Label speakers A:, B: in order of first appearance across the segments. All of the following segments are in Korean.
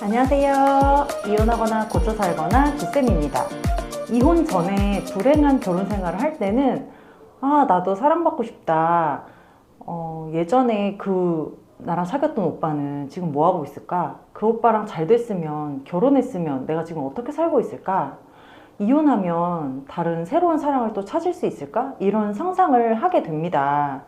A: 안녕하세요. 이혼하거나 고쳐 살거나 주쌤입니다. 이혼 전에 불행한 결혼 생활을 할 때는 아 나도 사랑받고 싶다. 어, 예전에 그 나랑 사귀었던 오빠는 지금 뭐 하고 있을까? 그 오빠랑 잘 됐으면 결혼했으면 내가 지금 어떻게 살고 있을까? 이혼하면 다른 새로운 사랑을 또 찾을 수 있을까? 이런 상상을 하게 됩니다.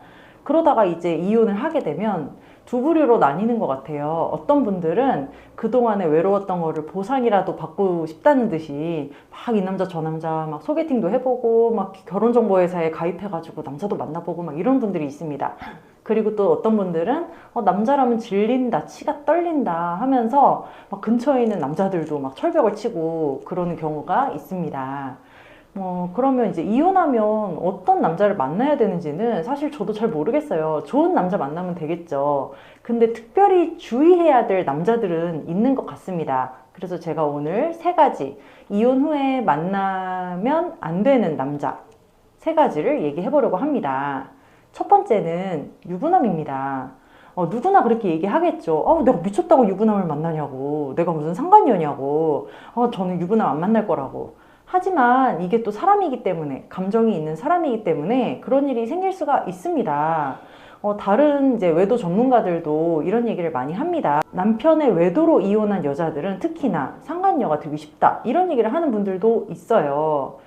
A: 그러다가 이제 이혼을 하게 되면 두 부류로 나뉘는 것 같아요. 어떤 분들은 그동안에 외로웠던 거를 보상이라도 받고 싶다는 듯이 막 이 남자 저 남자 막 소개팅도 해보고 막 결혼정보회사에 가입해가지고 남자도 만나보고 막 이런 분들이 있습니다. 그리고 또 어떤 분들은 어, 남자라면 질린다, 치가 떨린다 하면서 막 근처에 있는 남자들도 막 철벽을 치고 그러는 경우가 있습니다. 뭐 그러면 이제 이혼하면 어떤 남자를 만나야 되는지는 사실 저도 잘 모르겠어요. 좋은 남자 만나면 되겠죠. 근데 특별히 주의해야 될 남자들은 있는 것 같습니다. 그래서 제가 오늘 세 가지 이혼 후에 만나면 안 되는 남자 세 가지를 얘기해 보려고 합니다. 첫 번째는 유부남입니다. 어, 누구나 그렇게 얘기하겠죠. 어, 내가 미쳤다고 유부남을 만나냐고. 내가 무슨 상관녀냐고. 어, 저는 유부남 안 만날 거라고. 하지만 이게 또 사람이기 때문에, 감정이 있는 사람이기 때문에 그런 일이 생길 수가 있습니다. 어, 다른 이제 외도 전문가들도 이런 얘기를 많이 합니다. 남편의 외도로 이혼한 여자들은 특히나 상간녀가 되기 쉽다. 이런 얘기를 하는 분들도 있어요.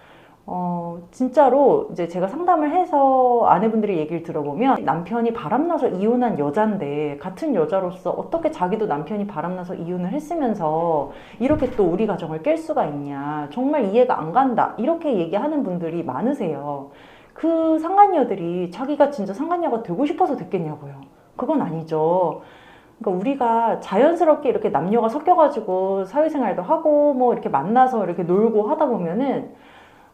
A: 어, 진짜로 이제 제가 상담을 해서 아내분들의 얘기를 들어보면 남편이 바람나서 이혼한 여잔데 같은 여자로서 어떻게 자기도 남편이 바람나서 이혼을 했으면서 이렇게 또 우리 가정을 깰 수가 있냐. 정말 이해가 안 간다. 이렇게 얘기하는 분들이 많으세요. 그 상간녀들이 자기가 진짜 상간녀가 되고 싶어서 됐겠냐고요. 그건 아니죠. 그러니까 우리가 자연스럽게 이렇게 남녀가 섞여가지고 사회생활도 하고 뭐 이렇게 만나서 이렇게 놀고 하다 보면은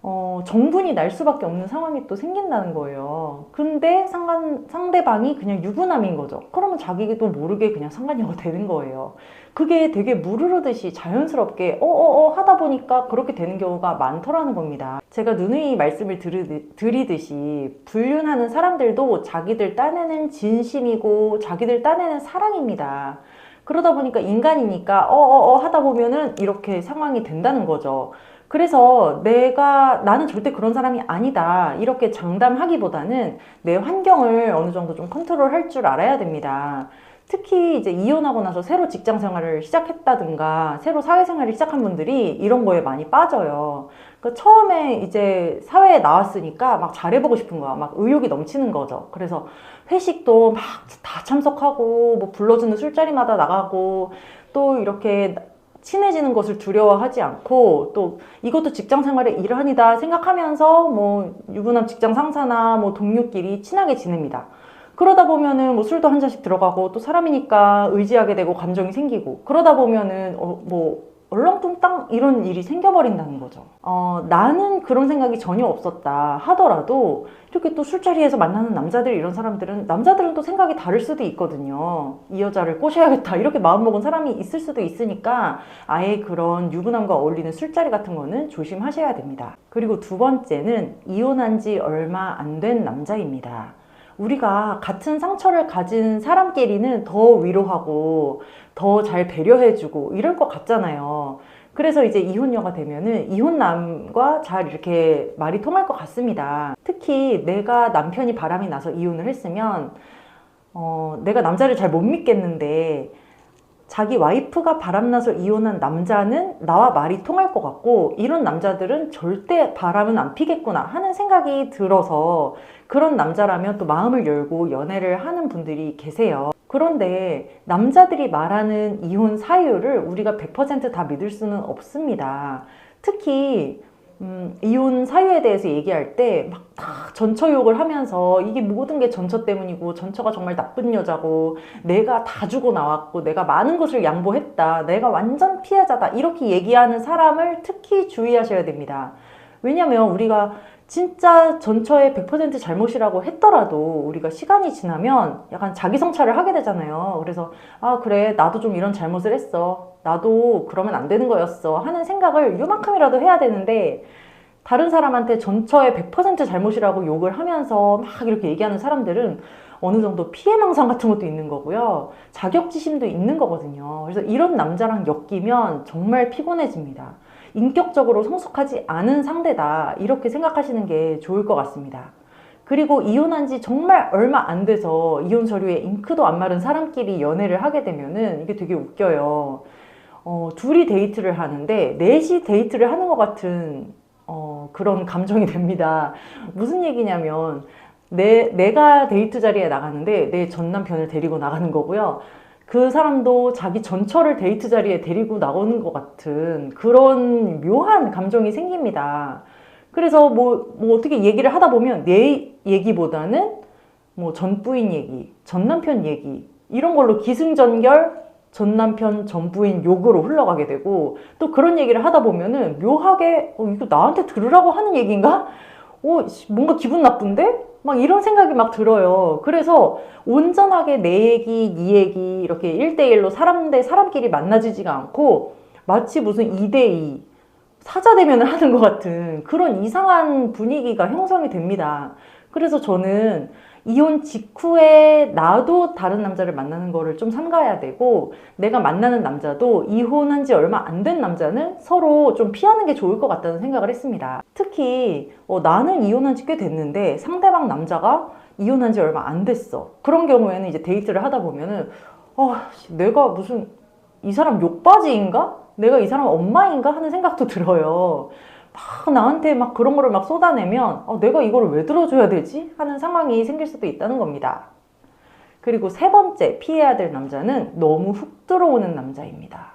A: 어, 정분이 날 수밖에 없는 상황이 또 생긴다는 거예요. 근데 상관, 상대방이 그냥 유부남인 거죠. 그러면 자기도 모르게 그냥 상관녀가 되는 거예요. 그게 되게 무르르듯이 자연스럽게 어어어 하다 보니까 그렇게 되는 경우가 많더라는 겁니다. 제가 누누이 말씀을 드리, 드리듯이 불륜하는 사람들도 자기들 딴에는 진심이고 자기들 딴에는 사랑입니다. 그러다 보니까 인간이니까 어어어 하다 보면은 이렇게 상황이 된다는 거죠. 그래서 내가 나는 절대 그런 사람이 아니다 이렇게 장담하기보다는 내 환경을 어느 정도 좀 컨트롤 할 줄 알아야 됩니다. 특히 이제 이혼하고 나서 새로 직장 생활을 시작했다든가 새로 사회생활을 시작한 분들이 이런 거에 많이 빠져요. 그 처음에 이제 사회에 나왔으니까 막 잘해보고 싶은 거야. 막 의욕이 넘치는 거죠. 그래서 회식도 막 다 참석하고 뭐 불러주는 술자리마다 나가고 또 이렇게 친해지는 것을 두려워하지 않고 또 이것도 직장 생활의 일환이다 생각하면서 뭐 유부남 직장 상사나 뭐 동료끼리 친하게 지냅니다. 그러다 보면은 뭐 술도 한 잔씩 들어가고 또 사람이니까 의지하게 되고 감정이 생기고 그러다 보면은 어, 뭐 얼렁뚱땅 이런 일이 생겨버린다는 거죠. 어, 나는 그런 생각이 전혀 없었다 하더라도 이렇게 또 술자리에서 만나는 남자들 이런 사람들은 남자들은 또 생각이 다를 수도 있거든요. 이 여자를 꼬셔야겠다 이렇게 마음먹은 사람이 있을 수도 있으니까 아예 그런 유부남과 어울리는 술자리 같은 거는 조심하셔야 됩니다. 그리고 두 번째는 이혼한 지 얼마 안 된 남자입니다. 우리가 같은 상처를 가진 사람끼리는 더 위로하고 더 잘 배려해주고 이럴 것 같잖아요. 그래서 이제 이혼녀가 되면은 이혼남과 잘 이렇게 말이 통할 것 같습니다. 특히 내가 남편이 바람이 나서 이혼을 했으면 어, 내가 남자를 잘 못 믿겠는데 자기 와이프가 바람나서 이혼한 남자는 나와 말이 통할 것 같고 이런 남자들은 절대 바람은 안 피겠구나 하는 생각이 들어서 그런 남자라면 또 마음을 열고 연애를 하는 분들이 계세요. 그런데 남자들이 말하는 이혼 사유를 우리가 100%다 믿을 수는 없습니다. 특히 음, 이혼 사유에 대해서 얘기할 때 막 다 전처 욕을 하면서 이게 모든 게 전처 때문이고 전처가 정말 나쁜 여자고 내가 다 주고 나왔고 내가 많은 것을 양보했다 내가 완전 피해자다 이렇게 얘기하는 사람을 특히 주의하셔야 됩니다. 왜냐면 우리가 진짜 전처의 100% 잘못이라고 했더라도 우리가 시간이 지나면 약간 자기 성찰을 하게 되잖아요. 그래서 아 그래 나도 좀 이런 잘못을 했어. 나도 그러면 안 되는 거였어. 하는 생각을 요만큼이라도 해야 되는데 다른 사람한테 전처의 100% 잘못이라고 욕을 하면서 막 이렇게 얘기하는 사람들은 어느 정도 피해망상 같은 것도 있는 거고요. 자격지심도 있는 거거든요. 그래서 이런 남자랑 엮이면 정말 피곤해집니다. 인격적으로 성숙하지 않은 상대다. 이렇게 생각하시는 게 좋을 것 같습니다. 그리고 이혼한 지 정말 얼마 안 돼서 이혼 서류에 잉크도 안 마른 사람끼리 연애를 하게 되면은 이게 되게 웃겨요. 어, 둘이 데이트를 하는데 넷이 데이트를 하는 것 같은 어, 그런 감정이 됩니다. 무슨 얘기냐면 내, 내가 데이트 자리에 나가는데 내 전 남편을 데리고 나가는 거고요. 그 사람도 자기 전처를 데이트 자리에 데리고 나오는 것 같은 그런 묘한 감정이 생깁니다. 그래서 뭐, 뭐 어떻게 얘기를 하다 보면 내 얘기보다는 뭐 전 부인 얘기, 전 남편 얘기, 이런 걸로 기승전결 전 남편, 전 부인 욕으로 흘러가게 되고 또 그런 얘기를 하다 보면은 묘하게 어, 이거 나한테 들으라고 하는 얘기인가? 어, 씨, 뭔가 기분 나쁜데? 막 이런 생각이 막 들어요. 그래서 온전하게 내 얘기, 네 얘기 이렇게 1대1로 사람 대 사람끼리 만나지지가 않고 마치 무슨 2대2 사자 대면을 하는 것 같은 그런 이상한 분위기가 형성이 됩니다. 그래서 저는 이혼 직후에 나도 다른 남자를 만나는 거를 좀 삼가야 되고 내가 만나는 남자도 이혼한 지 얼마 안 된 남자는 서로 좀 피하는 게 좋을 것 같다는 생각을 했습니다. 특히 어, 나는 이혼한 지 꽤 됐는데 상대방 남자가 이혼한 지 얼마 안 됐어. 그런 경우에는 이제 데이트를 하다 보면은 어, 씨, 내가 무슨 이 사람 욕바지인가? 내가 이 사람 엄마인가 하는 생각도 들어요. 막 나한테 막 그런 거를 막 쏟아내면 어, 내가 이거를 왜 들어줘야 되지? 하는 상황이 생길 수도 있다는 겁니다. 그리고 세 번째 피해야 될 남자는 너무 훅 들어오는 남자입니다.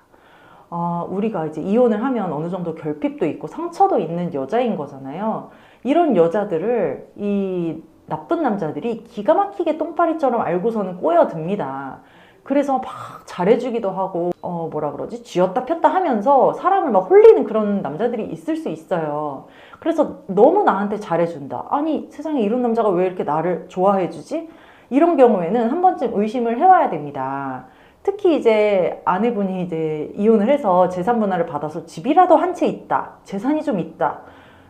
A: 어, 우리가 이제 이혼을 하면 어느 정도 결핍도 있고 상처도 있는 여자인 거잖아요. 이런 여자들을 이 나쁜 남자들이 기가 막히게 똥파리처럼 알고서는 꼬여듭니다. 그래서 막 잘해주기도 하고 어 뭐라 그러지 쥐었다 폈다 하면서 사람을 막 홀리는 그런 남자들이 있을 수 있어요. 그래서 너무 나한테 잘해준다. 아니 세상에 이런 남자가 왜 이렇게 나를 좋아해주지? 이런 경우에는 한 번쯤 의심을 해와야 됩니다. 특히 이제 아내분이 이제 이혼을 해서 재산 분할을 받아서 집이라도 한 채 있다. 재산이 좀 있다.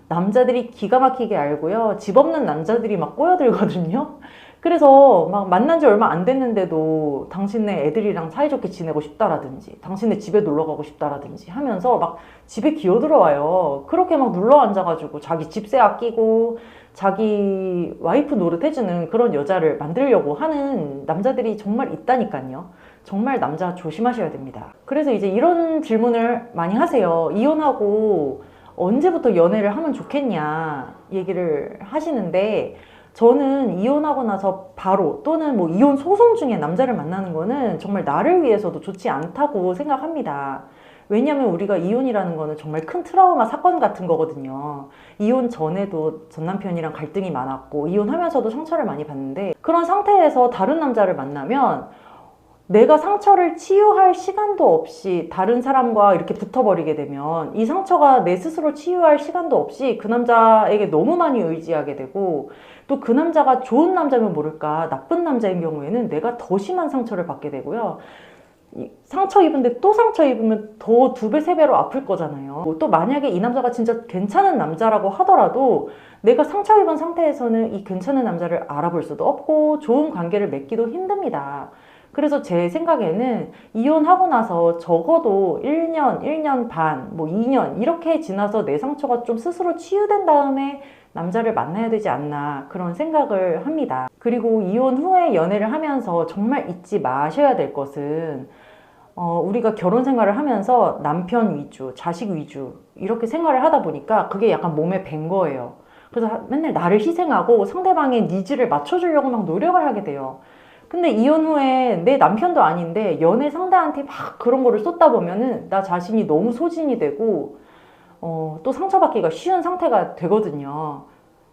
A: 남자들이 기가 막히게 알고요. 집 없는 남자들이 막 꼬여들거든요. 그래서 막 만난 지 얼마 안 됐는데도 당신네 애들이랑 사이좋게 지내고 싶다라든지 당신네 집에 놀러 가고 싶다라든지 하면서 막 집에 기어 들어와요. 그렇게 막 눌러 앉아가지고 자기 집세 아끼고 자기 와이프 노릇 해주는 그런 여자를 만들려고 하는 남자들이 정말 있다니까요. 정말 남자 조심하셔야 됩니다. 그래서 이제 이런 질문을 많이 하세요. 이혼하고 언제부터 연애를 하면 좋겠냐 얘기를 하시는데 저는 이혼하고 나서 바로 또는 뭐 이혼 소송 중에 남자를 만나는 거는 정말 나를 위해서도 좋지 않다고 생각합니다. 왜냐하면 우리가 이혼이라는 거는 정말 큰 트라우마 사건 같은 거거든요. 이혼 전에도 전 남편이랑 갈등이 많았고 이혼하면서도 상처를 많이 받는데 그런 상태에서 다른 남자를 만나면 내가 상처를 치유할 시간도 없이 다른 사람과 이렇게 붙어버리게 되면 이 상처가 내 스스로 치유할 시간도 없이 그 남자에게 너무 많이 의지하게 되고 또 그 남자가 좋은 남자면 모를까 나쁜 남자인 경우에는 내가 더 심한 상처를 받게 되고요. 이 상처 입은데 또 상처 입으면 더 두 배, 세 배로 아플 거잖아요. 또 만약에 이 남자가 진짜 괜찮은 남자라고 하더라도 내가 상처 입은 상태에서는 이 괜찮은 남자를 알아볼 수도 없고 좋은 관계를 맺기도 힘듭니다. 그래서 제 생각에는 이혼하고 나서 적어도 1년, 1년 반, 뭐 2년 이렇게 지나서 내 상처가 좀 스스로 치유된 다음에 남자를 만나야 되지 않나 그런 생각을 합니다. 그리고 이혼 후에 연애를 하면서 정말 잊지 마셔야 될 것은 어, 우리가 결혼 생활을 하면서 남편 위주, 자식 위주 이렇게 생활을 하다 보니까 그게 약간 몸에 밴 거예요. 그래서 맨날 나를 희생하고 상대방의 니즈를 맞춰주려고 막 노력을 하게 돼요. 근데 이혼 후에 내 남편도 아닌데 연애 상대한테 막 그런 거를 쏟다 보면은 나 자신이 너무 소진이 되고 어, 또 상처받기가 쉬운 상태가 되거든요.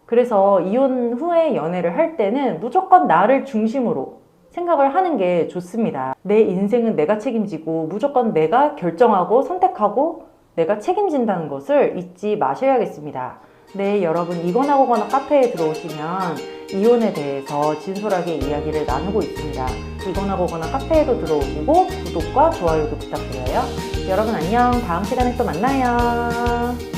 A: 그래서 이혼 후에 연애를 할 때는 무조건 나를 중심으로 생각을 하는 게 좋습니다. 내 인생은 내가 책임지고 무조건 내가 결정하고 선택하고 내가 책임진다는 것을 잊지 마셔야겠습니다. 네, 여러분 이건하고거나 카페에 들어오시면 이혼에 대해서 진솔하게 이야기를 나누고 있습니다. 이건하고거나 카페에도 들어오시고 구독과 좋아요도 부탁드려요. 여러분 안녕. 다음 시간에 또 만나요.